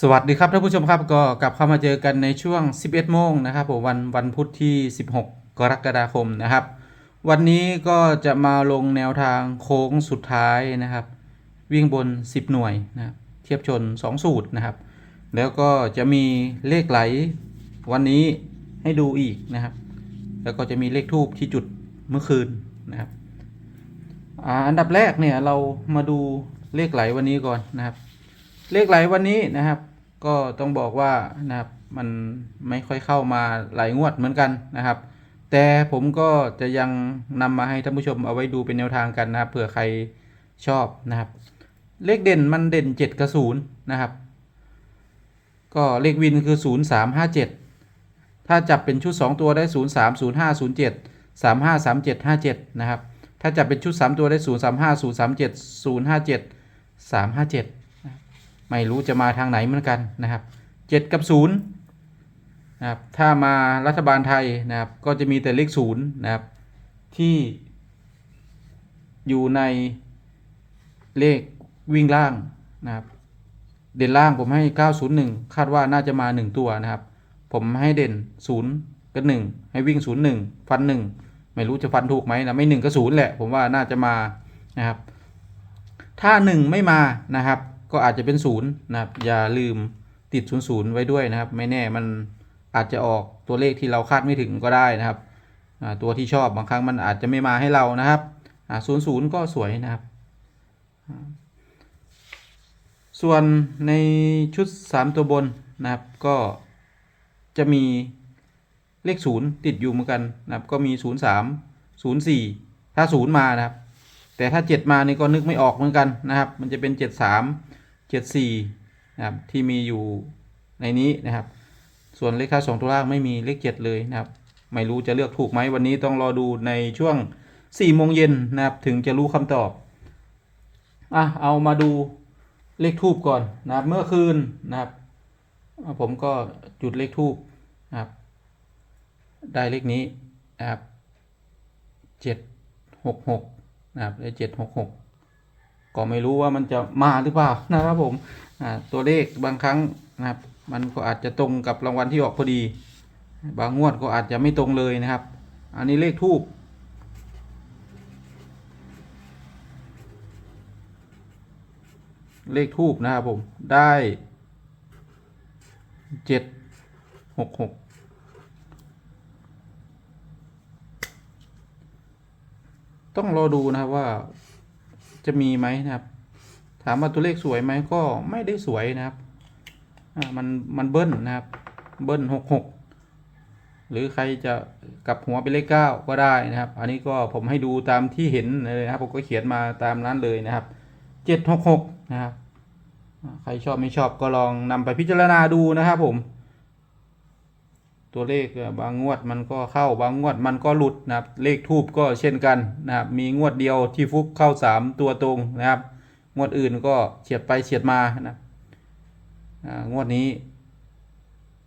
สวัสดีครับท่านผู้ชมครับก็กลับเข้ามาเจอกันในช่วง 11 โมงนะครับผมวันวันพุธที่ 16 กรกฎาคมนะครับ วันนี้ก็จะมาลงแนวทางโค้งสุดท้ายนะครับ วิ่งบน 10 หน่วยนะครับเทียบชน 2 สูตรนะครับ แล้วก็จะมีเลขไหลวันนี้ให้ดูอีกนะครับ แล้วก็จะมีเลขทูบที่จุดเมื่อคืนนะครับออันดับแรกเนี่ยเรามาดูเลขไหลวันนี้ก่อนนะครับ เลขไหลวันนี้นะครับ ก็ต้องบอกว่านะครับมันไม่ค่อยเข้ามาหลายงวดเหมือนกันนะครับ แต่ผมก็จะยังนำมาให้ท่านผู้ชมเอาไว้ดูเป็นแนวทางกันนะครับเผื่อใครชอบนะครับ เลขเด่นมันเด่น 7กับ0นะครับ ก็เลขวินคือ 0 3 5 7 ถ้าจับเป็นชุด 2 ตัวได้ 0 3 0 5 0 7 3 5 3 7 5 7 นะครับ ถ้าจับเป็นชุด 3 ตัวได้ 0 3 5 0 3 7 0 5 7 3 5 7 ไม่รู้จะมาทางไหนเหมือนกันนะครับเจ็ดกับศูนย์นะครับถ้ามารัฐบาลไทยนะครับก็จะมีแต่เลขศูนย์นะครับที่อยู่ในเลขวิ่งล่างนะครับเด่นล่างผมให้ 901 คาดว่าน่าจะมา 1 ตัวนะครับ ผมให้เด่น 0 กับ 1 ให้วิ่ง 0 1 ฟัน 1 ไม่รู้จะฟันถูกไหมนะ ไม่ 1 ก็ 0 แหละ ผมว่าน่าจะมานะครับ ถ้า 1 ไม่มานะครับ ก็อาจจะเป็น0นะครับ อย่าลืมติด0 0ไว้ด้วยนะครับ ไม่แน่มันอาจจะออกตัวเลขที่เราคาดไม่ถึงก็ได้นะครับ ตัวที่ชอบบางครั้งมันอาจจะไม่มาให้เรานะครับอ่า0 0ก็สวยนะครับ ส่วนในชุด 3 ตัวบนนะครับก็จะมีเลข0ติดอยู่เหมือนกันนะครับ ก็มี0 3 0 4ถ้า0มานะครับ แต่ถ้า7มานี่ก็นึกไม่ออกเหมือนกันนะครับ มันจะเป็น7 3 7 4นะครับที่มีอยู่ในนี้นะครับ ส่วนเลขค่า2ตัวล่างไม่มีเลข 7 เลยนะครับ ไม่รู้จะเลือกถูกไหมวันนี้ต้องรอดูในช่วง4โมงเย็นนะครับถึงจะรู้คำตอบอะเอามาดูเลขทูบก่อนนะครับ เมื่อคืนนะครับ ผมก็จุดเลขทูบนะครับ ได้เลขนี้นะครับเจ็ดหกหกนะครับได้เจ็ดหกหก ก็ไม่รู้ว่ามันจะมาหรือเปล่านะครับผมอ่าตัวเลขบางครั้งนะครับ มันก็อาจจะตรงกับรางวัลที่ออกพอดี บางงวดก็อาจจะไม่ตรงเลยนะครับ อันนี้เลขทูบเลขทูบนะครับผมได้เจ็ดหกหกต้องรอดูนะครับว่า จะมีไหมนะครับ ถามว่าตัวเลขสวยไหมก็ไม่ได้สวยนะครับมันมันเบิ้ลนะครับ เบิ้ลหกหกหรือใครจะกลับหัวเป็นเลขเก้าก็ได้นะครับ อันนี้ก็ผมให้ดูตามที่เห็นเลยนะครับ ผมก็เขียนมาตามนั้นเลยนะครับเจ็ดหกหกนะครับ ใครชอบไม่ชอบก็ลองนำไปพิจารณาดูนะครับผม ตัวเลขบางงวดมันก็เข้าบางงวดมันก็หลุดนะครับ เลขทูบก็เช่นกันนะครับ มีงวดเดียวที่ฟุกเข้าสามตัวตรงนะครับ งวดอื่นก็เฉียดไปเฉียดมานะงวดนี้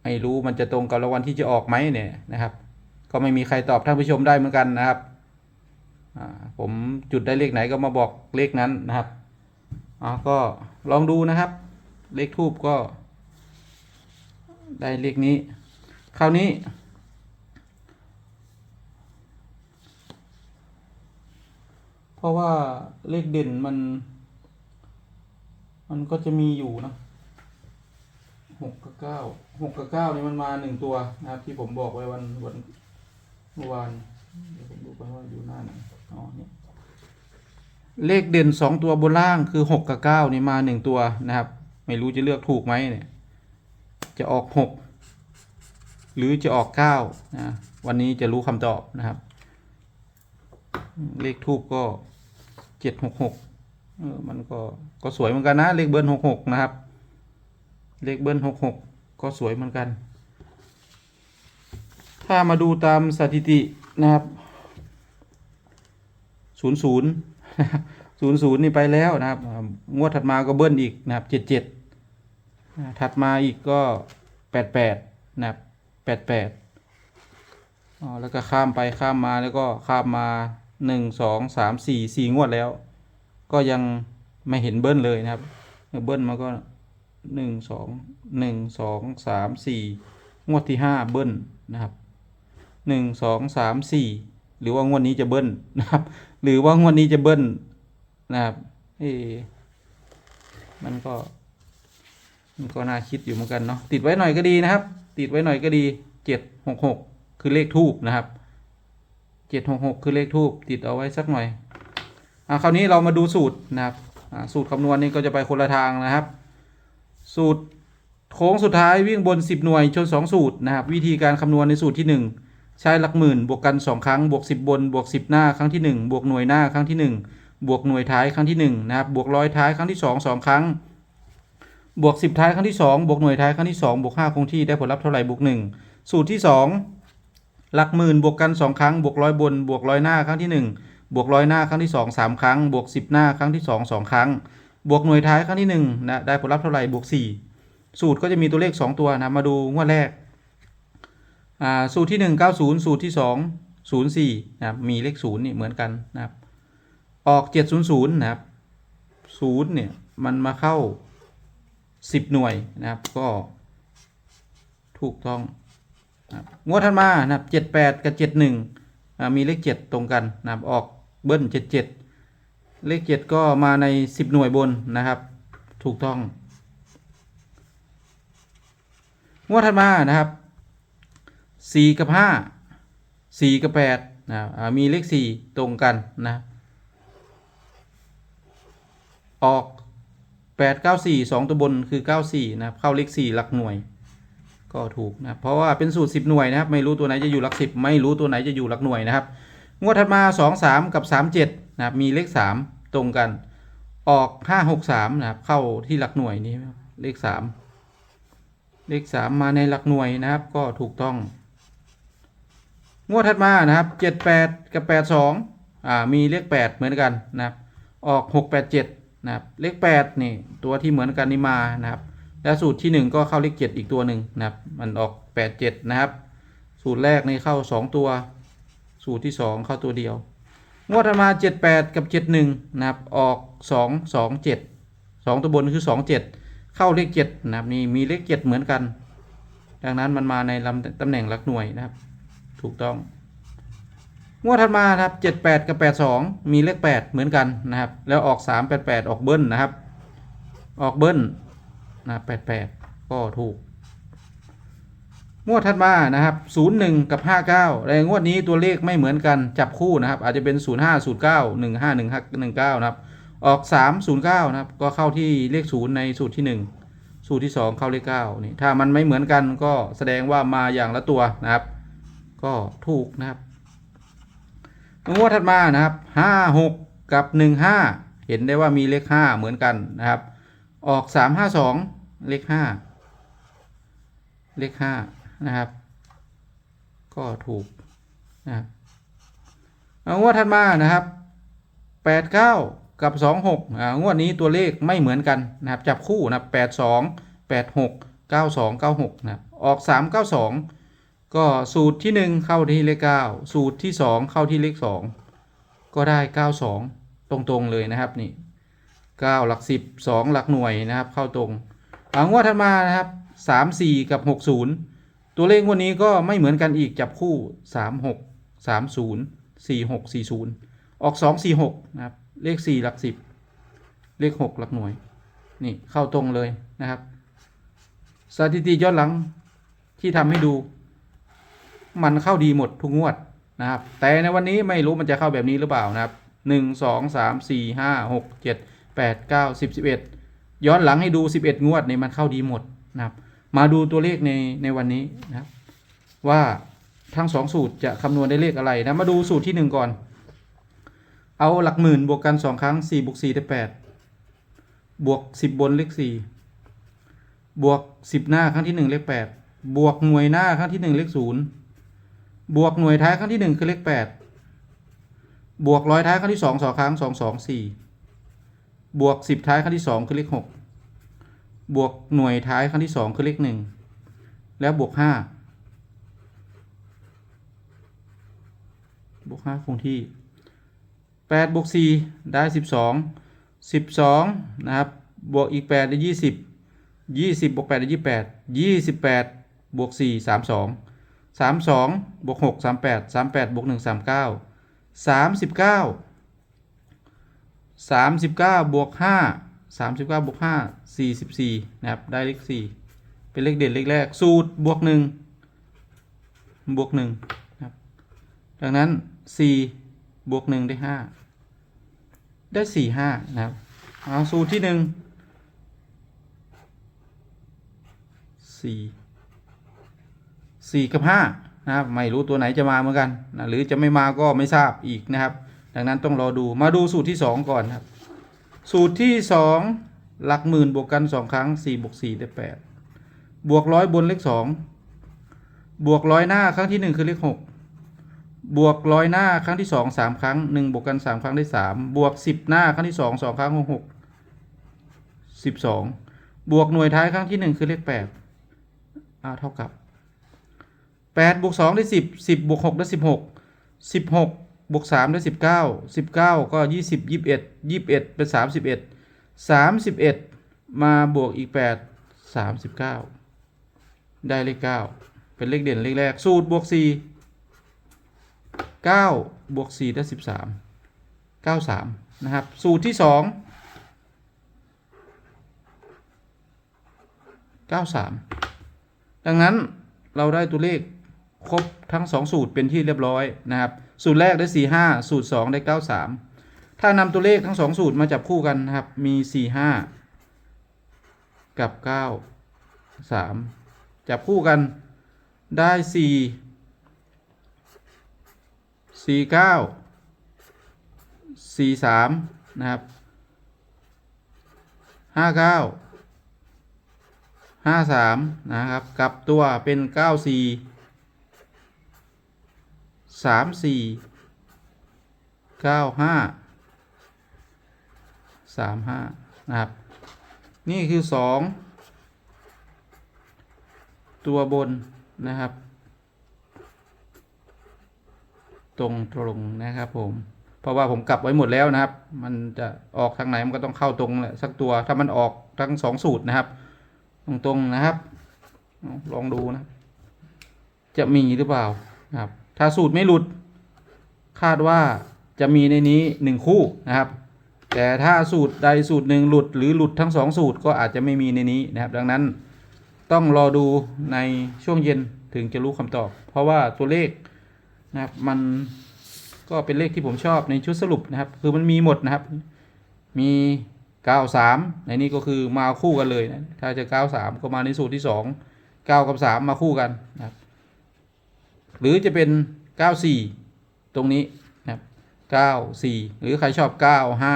ไม่รู้มันจะตรงกับรางวัลที่จะออกไหมเนี่ยนะครับ ก็ไม่มีใครตอบท่านผู้ชมได้เหมือนกันนะครับผมจุดได้เลขไหนก็มาบอกเลขนั้นนะครับอ่าก็ลองดูนะครับ เลขทูบก็ได้เลขนี้ คราวนี้ เพราะว่าเลขเด่นมัน มันก็จะมีอยู่นะหกกับเก้าหกกับเก้านี่มันมาหนึ่งตัวนะครับ ที่ผมบอกไว้วันวันเมื่อวานเดี๋ยวผมดูกันว่าอยู่หน้าไหนอ๋อเนี่ยเลขเด่นสองตัวบนล่างคือหกกับเก้านี่มาหนึ่งตัวนะครับ ไม่รู้จะเลือกถูกไหมเนี่ย จะออกหก หรือจะออกเก้านะวันนี้จะรู้คำตอบนะครับ เลขทูบก็เจ็ดหกหกเออมันก็ก็สวยเหมือนกันนะ เลขเบิ้ลหกหกนะครับ เลขเบิ้ลหกหกก็สวยเหมือนกัน ถ้ามาดูตามสถิตินะครับศูนย์ศูนย์ศูนย์ศูนย์นี่ไปแล้วนะครับ งวดถัดมาก็เบิ้ลอีกนะครับเจ็ดเจ็ดถัดมาอีกก็แปดแปดนะครับ แปดแปดอ๋อแล้วก็ข้ามไปข้ามมาแล้วก็ข้ามมาหนึ่งสองสามสี่สี่งวดแล้ว ก็ยังไม่เห็นเบิ้ลเลยนะครับ เบิ้ลมันก็หนึ่งสองหนึ่งสองสามสี่งวดที่ห้าเบิ้ลนะครับหนึ่งสองสามสี่หรือว่างวดนี้จะเบิ้ลนะครับ หรือว่างวดนี้จะเบิ้ลนะครับเอ๊มันก็ มันก็น่าคิดอยู่เหมือนกันเนาะติดไว้หน่อยก็ดีนะครับ ติดไว้หน่อยก็ดีเจ็ดหกหกคือเลขทูบนะครับเจ็ดหกหกคือเลขทูบติดเอาไว้สักหน่อยอะคราวนี้เรามาดูสูตรนะครับอ่าสูตรคำนวณนี้ก็จะไปคนละทางนะครับ สูตรโค้งสุดท้ายวิ่งบน 10 หน่วยชน 2 สูตรนะครับ วิธีการคำนวณในสูตรที่ 1 ใช้หลักหมื่น บวกกัน 2 ครั้ง บวก 10 บน บวก 10 หน้าครั้งที่ 1 บวกหน่วยหน้าครั้งที่ 1 บวกหน่วยท้ายครั้งที่1นะครับบวกร้อยท้ายครั้งที่ 2 2 ครั้ง บวก 10 ท้ายครั้งที่ 2 บวกหน่วยท้ายครั้งที่ 2 บวก 5 คงที่ได้ผลลัพธ์เท่าไหร่บวก 1 สูตรที่ 2 หลักหมื่นบวกกัน 2 ครั้ง บวกร้อยบน บวกร้อยหน้าครั้งที่ 1 บวกร้อยหน้าครั้งที่ 2 3 ครั้ง บวก 10 หน้าครั้งที่ 2 2 ครั้ง บวกหน่วยท้ายครั้งที่1นะได้ผลลัพธ์เท่าไหร่บวก 4 สูตรก็จะมีตัวเลข 2 ตัวนะมาดูงวดแรกอ่าสูตรที่ 1 90 สูตรที่ 2 04นะครับมีเลข0นี่เหมือนกันนะครับออก 700นะครับ0เนี่ยมันมาเข้า 10หน่วยนะครับก็ถูกต้องนะงวดถัดมานะครับ78กับ71อ่ามีเลข7ตรงกันนะครับออกเบิ้ล77เลข7ก็มาใน10หน่วยบนนะครับ ถูกต้อง งวดถัดมานะครับสี่กับห้าสี่กับแปดนะมีเลขสี่ตรงกันนะ ออก แปดเก้าสี่สองตัวบนคือเก้าสี่นะครับเข้าเลขสี่หลักหน่วย ก็ถูกนะเพราะว่าเป็นสูตรสิบหน่วยนะครับ ไม่รู้ตัวไหนจะอยู่หลักสิบไม่รู้ตัวไหนจะอยู่หลักหน่วยนะครับงวดถัดมาสองสามกับสามเจ็ดนะครับมีเลขสามตรงกันออกห้าหกสามนะครับเข้าที่หลักหน่วยนี้เลขสามเลขสามมาในหลักหน่วยนะครับก็ถูกต้องงวดถัดมานะครับเจ็ดแปดกับแปดสองอ่ามีเลขแปดเหมือนกันนะครับออกหกแปดเจ็ด นะครับเลขแปดนี่ตัวที่เหมือนกันนี่มานะครับ แล้วสูตรที่หนึ่งก็เข้าเลขเจ็ดอีกตัวหนึ่งนะครับ มันออกแปดเจ็ดนะครับ สูตรแรกนี่เข้าสองตัว สูตรที่สองเข้าตัวเดียว งวดถัดมาเจ็ดแปดกับเจ็ดหนึ่งนะครับ ออกสองสองเจ็ดสองตัวบนคือสองเจ็ดเข้าเลขเจ็ดนะครับนี่มีเลขเจ็ดเหมือนกัน ดังนั้นมันมาในลำตำแหน่งหลักหน่วยนะครับ ถูกต้อง งวดถัดมานะครับเจ็ดแปดกับแปดสองมีเลขแปดเหมือนกันนะครับ แล้วออกสามแปดแปดออกเบิ้ลนะครับ ออกเบิ้ลนะแปดแปดก็ถูก งวดถัดมานะครับศูนย์หนึ่งกับห้าเก้าในงวดนี้ตัวเลขไม่เหมือนกันจับคู่นะครับ อาจจะเป็นศูนย์ห้าศูนย์เก้าหนึ่งห้าหนึ่งห้าหนึ่งเก้านะครับ ออก309นะครับ ก็เข้าที่เลข0ในสูตรที่1สูตรที่2เข้าเลข9นี่ถ้ามันไม่เหมือนกันก็แสดงว่ามาอย่างละตัวนะครับ ก็ถูกนะครับ งวดถัดมานะครับ56กับ15เห็นได้ว่ามีเลข5เหมือนกันนะครับ ออก352เลข5เลข5นะครับ ก็ถูกนะครับงวดถัดมานะครับ89กับ26อ่างวดนี้ตัวเลขไม่เหมือนกันนะครับ จับคู่นะครับ82 86 92 96นะครับออก392ก็สู ก็สูตรที่ 1 เข้าที่เลข9สูตรที่ 2 เข้าที่เลข 2 ก็ได้ 92 ตรงๆเลยนะครับนี่ 9 หลัก 10 2 หลักหน่วยนะครับ เข้าตรงอ่างวดถัดมานะครับ 34 กับ 60 ตัวเลขวันนี้ก็ไม่เหมือนกันอีกจับคู่ 36 30 46 40 ออก 2 4 6 นะครับ เลข 4 หลัก 10 เลข 6 หลักหน่วย นี่เข้าตรงเลยนะครับ สถิติย้อนหลังที่ทำให้ดู มันเข้าดีหมดทุกงวดนะครับ แต่ในวันนี้ไม่รู้มันจะเข้าแบบนี้หรือเปล่านะครับ1 2 3 4 5 6 7 8 9 10 11ย้อนหลังให้ดู11งวดเนี่ยมันเข้าดีหมดนะครับ มาดูตัวเลขในในวันนี้นะครับ ว่าทั้งสองสูตรจะคำนวณได้เลขอะไรนะมาดูสูตรที่หนึ่งก่อน เอาหลักหมื่นบวกกันสองครั้งสี่บวกสี่ได้แปดบวกสิบบนเลขสี่บวกสิบหน้าครั้งที่หนึ่งเลขแปดบวกหน่วยหน้าครั้งที่หนึ่งเลขศูนย์ บวกหน่วยท้ายครั้งที่หนึ่งคือเลขแปดบวกร้อยท้ายครั้งที่สองสองครั้งสองสองสี่บวกสิบท้ายครั้งที่สองคือเลขหกบวกหน่วยท้ายครั้งที่สองคือเลขหนึ่งแล้วบวกห้าบวกห้าคงที่แปดบวกสี่ได้สิบสองสิบสองนะครับบวกอีกแปดได้ยี่สิบยี่สิบบวกแปดได้ยี่สิบแปดยี่สิบแปดบวกสี่สามสอง สามสองบวกหกสามแปดสามแปดบวกหนึ่งสามเก้าสามสิบเก้าสามสิบเก้าบวกห้าสามสิบเก้าบวกห้าสี่สิบสี่นะครับ ได้เลขสี่เป็นเลขเด่นเลขแรก สูตรบวกหนึ่งบวกหนึ่งนะครับ ดังนั้นสี่บวกหนึ่งได้ห้าได้สี่ห้านะครับ เอาสูตรที่หนึ่งสี่ สี่กับห้านะครับไม่รู้ตัวไหนจะมาเหมือนกันนะหรือจะไม่มาก็ไม่ทราบอีกนะครับ ดังนั้นต้องรอดูมาดูสูตรที่สองก่อนครับ สูตรที่สองหลักหมื่นบวกกันสองครั้งสี่บวกสี่ได้แปดบวกร้อยบนเลขสองบวกร้อยหน้าครั้งที่หนึ่งคือเลขหกบวกร้อยหน้าครั้งที่สองสามครั้งหนึ่งบวกกันสามครั้งได้สามบวกสิบหน้าครั้งที่สองสองครั้งหกสิบสองบวกหน่วยท้ายครั้งที่หนึ่งคือเลขแปดอ่าเท่ากับ แปดบวกสองได้สิบสิบบวกหกได้สิบหกสิบหกบวกสามได้สิบเก้าสิบเก้าก็ยี่สิบยี่สิบเอ็ดยี่สิบเอ็ดเป็นสามสิบเอ็ดสามสิบเอ็ดมาบวกอีกแปดสามสิบเก้าได้เลขเก้าเป็นเลขเด่นเลขแรก สูตรบวกสี่เก้าบวกสี่ได้สิบสามเก้าสามนะครับ สูตรที่สองเก้าสามดังนั้นเราได้ตัวเลข ครบทั้ง 2 สูตรเป็นที่เรียบร้อยนะครับ สูตรแรกได้ 45 สูตร 2 ได้ 93 ถ้านำตัวเลขทั้ง 2 สูตรมาจับคู่กันนะครับ มี 45 กับ 9 3 จับคู่กันได้ 4 49 43 นะครับ 59ห้าสามนะครับ กลับตัวเป็นเก้า สามสี่เก้าห้าสามห้านะครับ นี่คือสองตัวบนนะครับ ตรงตรงนะครับผม เพราะว่าผมกลับไว้หมดแล้วนะครับ มันจะออกทางไหนมันก็ต้องเข้าตรงแหละสักตัวถ้ามันออกทั้งสองสูตรนะครับ ตรงๆนะครับ ลองดูนะ จะมีหรือเปล่าครับ ถ้าสูตรไม่หลุด คาดว่าจะมีในนี้หนึ่งคู่นะครับ แต่ถ้าสูตรใดสูตรหนึ่งหลุดหรือหลุดทั้งสองสูตรก็อาจจะไม่มีในนี้นะครับ ดังนั้นต้องรอดูในช่วงเย็นถึงจะรู้คำตอบ เพราะว่าตัวเลขนะครับมันก็เป็นเลขที่ผมชอบในชุดสรุปนะครับ คือมันมีหมดนะครับ มี 93 ในนี้ก็คือมาคู่กันเลยนะถ้าจะ 93 ก็มาในสูตรที่ 2 9 กับ 3 มาคู่กันนะครับ หรือจะเป็น 94 ตรงนี้นะครับ94 หรือใครชอบ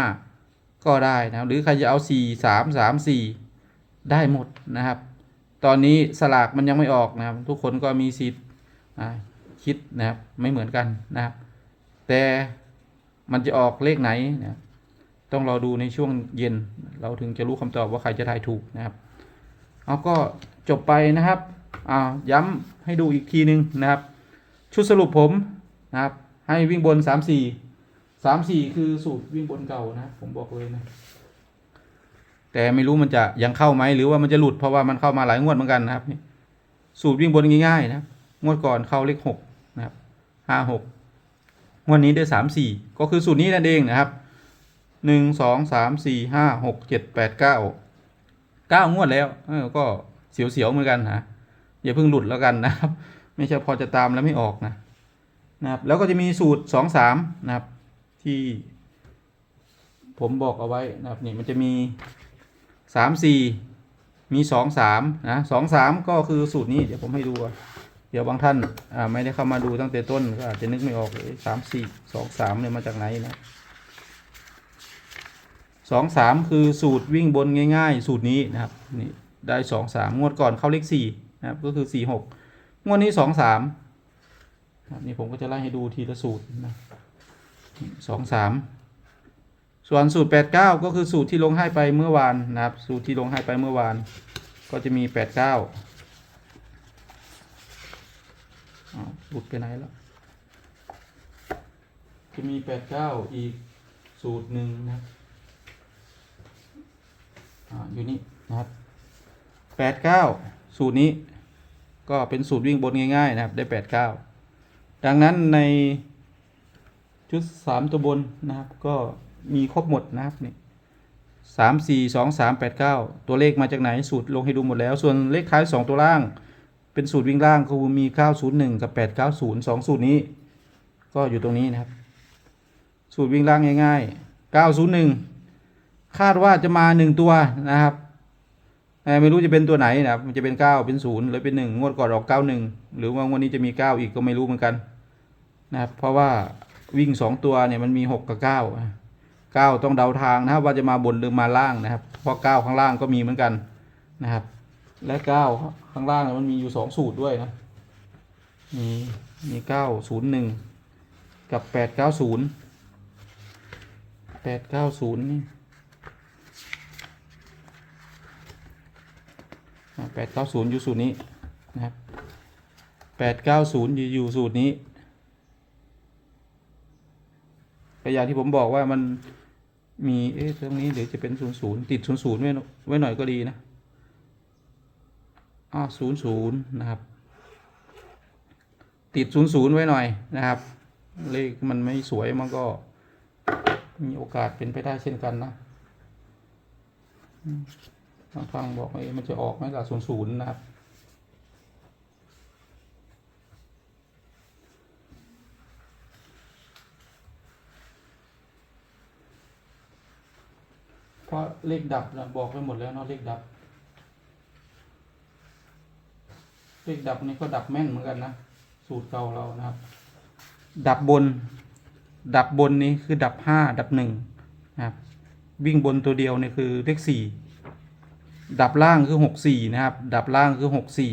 95 ก็ได้นะครับหรือใครจะเอา 4 3 3 4 ได้หมดนะครับ ตอนนี้สลากมันยังไม่ออกนะครับ ทุกคนก็มีสิทธิ์คิดนะครับไม่เหมือนกันนะครับ แต่มันจะออกเลขไหนนะครับต้องรอดูในช่วงเย็น เราถึงจะรู้คำตอบว่าใครจะทายถูกนะครับ เอาก็จบไปนะครับอ่าย้ำให้ดูอีกทีนึงนะครับ ชุดสรุปผมนะครับ ให้วิ่งบนสามสี่สามสี่คือสูตรวิ่งบนเก่านะ ผมบอกเลยนะ แต่ไม่รู้มันจะยังเข้าไหมหรือว่ามันจะหลุดเพราะว่ามันเข้ามาหลายงวดเหมือนกันนะครับนี่สูตรวิ่งบนง่ายๆนะงวดก่อนเข้าเลขหกนะครับห้าหกงวดนี้ได้สามสี่ก็คือสูตรนี้นั่นเองนะครับหนึ่งสองสามสี่ห้าหกเจ็ดแปดเก้าเก้างวดแล้วก็เสียวๆเหมือนกันนะอย่าเพิ่งหลุดแล้วกันนะครับ ไม่ใช่พอจะตามแล้วไม่ออกนะนะครับแล้วก็จะมีสูตรสองสามนะครับ ที่ผมบอกเอาไว้นะครับนี่มันจะมีสามสี่มีสองสามนะสองสามก็คือสูตรนี้เดี๋ยวผมให้ดู เดี๋ยวบางท่านอ่าไม่ได้เข้ามาดูตั้งแต่ต้นก็อาจจะนึกไม่ออกเลยสามสี่สองสามเนี่ยมาจากไหนนะสองสามคือสูตรวิ่งบนง่าย ๆ สูตรนี้นะครับนี่ได้สองสามงวดก่อนเข้าเลขสี่นะครับก็คือสี่หก งวดนี้สองสามนี่ผมก็จะไล่ให้ดูทีละสูตรนะสองสามส่วนสูตรแปดเก้าก็คือสูตรที่ลงให้ไปเมื่อวานนะครับ สูตรที่ลงให้ไปเมื่อวาน ก็จะมีแปดเก้าหลุดไปไหนแล้ว จะมีแปดเก้าอีกสูตรหนึ่งนะอ่าอยู่นี่นะครับแปดเก้าสูตรนี้ ก็เป็นสูตรวิ่งบนง่ายๆนะครับได้แปดเก้าดังนั้นในชุดสามตัวบนนะครับ ก็มีครบหมดนะครับนี่สามสี่สองสามแปดเก้าตัวเลขมาจากไหนสูตรลงให้ดูหมดแล้ว ส่วนเลขท้ายสองตัวล่าง เป็นสูตรวิ่งล่างก็มีเก้าศูนย์หนึ่งกับแปดเก้าศูนย์สองสูตรนี้ ก็อยู่ตรงนี้นะครับ สูตรวิ่งล่างง่ายๆเก้าศูนย์หนึ่งคาดว่าจะมาหนึ่งตัวนะครับ ไม่รู้จะเป็นตัวไหนนะครับมันจะเป็นเก้าเป็นศูนย์หรือเป็นหนึ่งงวดก่อนออกเก้าหนึ่งหรือว่างวดนี้จะมีเก้าอีกก็ไม่รู้เหมือนกันนะครับเพราะว่าวิ่งสองตัวเนี่ยมันมีหกกับเก้าเก้าต้องเดาทางนะครับว่าจะมาบนหรือมาล่างนะครับเพราะเก้าข้างล่างก็มีเหมือนกันนะครับ และเก้าข้างล่างเนี่ยมันมีอยู่สองสูตรด้วยนะมีมีเก้าศูนย์หนึ่งกับแปดเก้าศูนย์แป ดเก้าศูนย์นี่แปดเก้าศูนย์อยู่สูตรนี้นะครับแปดเก้าศูนย์อยู่สูตรนี้ก็อย่างที่ผมบอกว่ามันมีเอ๊ะตรงนี้เดี๋ยวจะเป็นศูนย์ศูนย์ติดศูนย์ศูนย์ไว้หน่อยไว้หน่อยก็ดีนะอ้อศูนย์ศูนย์นะครับ ติดศูนย์ศูนย์ไว้หน่อยนะครับ เลขมันไม่สวยมันก็ มีโอกาสเป็นไปได้เช่นกันนะ ทางฟังบอกว่าเอ๊ะมันจะออกไหมล่ะศูนย์ศูนย์นะครับ เพราะเลขดับนะบอกไปหมดแล้วเนาะเลขดับ เลขดับนี่ก็ดับแม่นเหมือนกันนะ สูตรเก่าเรานะครับ ดับบน ดับบนนี้คือดับห้าดับหนึ่งนะครับ วิ่งบนตัวเดียวนี่คือเลขสี่ ดับล่างคือหกสี่นะครับ ดับล่างคือหกสี่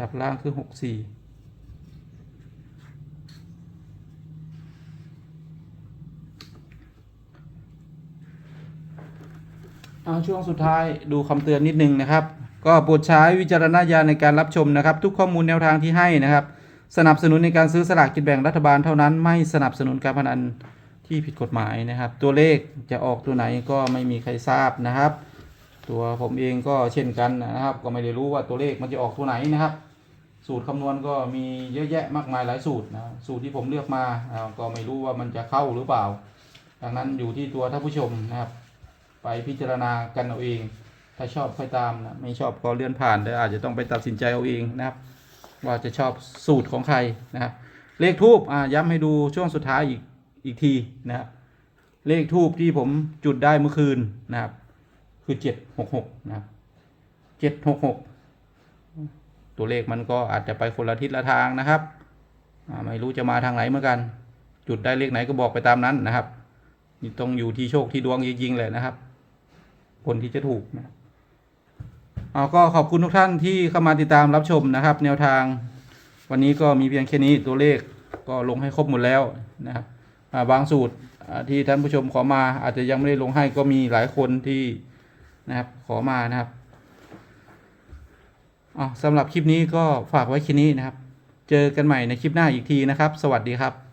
ดับล่างคือหกสี่เอาช่วงสุดท้ายดูคำเตือนนิดนึงนะครับ ก็โปรดใช้วิจารณญาณในการรับชมนะครับ ทุกข้อมูลแนวทางที่ให้นะครับ สนับสนุนในการซื้อสลากกินแบ่งรัฐบาลเท่านั้น ไม่สนับสนุนการพนัน ที่ผิดกฎหมายนะครับ ตัวเลขจะออกตัวไหนก็ไม่มีใครทราบนะครับ ตัวผมเองก็เช่นกันนะครับ ก็ไม่ได้รู้ว่าตัวเลขมันจะออกตัวไหนนะครับ สูตรคำนวณก็มีเยอะแยะมากมายหลายสูตรนะสูตรที่ผมเลือกมาอ่าก็ไม่รู้ว่ามันจะเข้าหรือเปล่า ดังนั้นอยู่ที่ตัวท่านผู้ชมนะครับ ไปพิจารณากันเอาเอง ถ้าชอบค่อยตามนะไม่ชอบก็เลื่อนผ่านแต่อาจจะต้องไปตัดสินใจเอาเองนะครับ ว่าจะชอบสูตรของใครนะครับเลขทูบอ่าย้ำให้ดูช่วงสุดท้ายอีก อีกทีนะครับเลขทูบที่ผมจุดได้เมื่อคืนนะครับ คือเจ็ดหกหกนะครับเจ็ดหกหกตัวเลขมันก็อาจจะไปคนละทิศละทางนะครับไม่รู้จะมาทางไหนเหมือนกัน จุดได้เลขไหนก็บอกไปตามนั้นนะครับนี่ต้องอยู่ที่โชคที่ดวงจริงๆเลยนะครับ คนที่จะถูกนะเอาก็ขอบคุณทุกท่านที่เข้ามาติดตามรับชมนะครับ แนวทาง วันนี้ก็มีเพียงแค่นี้ตัวเลขก็ลงให้ครบหมดแล้วนะครับ บางสูตรที่ท่านผู้ชมขอมาอาจจะยังไม่ได้ลงให้ก็มีหลายคนที่นะครับขอมานะครับสำหรับคลิปนี้ก็ฝากไว้แค่นี้นะครับ เจอกันใหม่ในคลิปหน้าอีกทีนะครับ สวัสดีครับ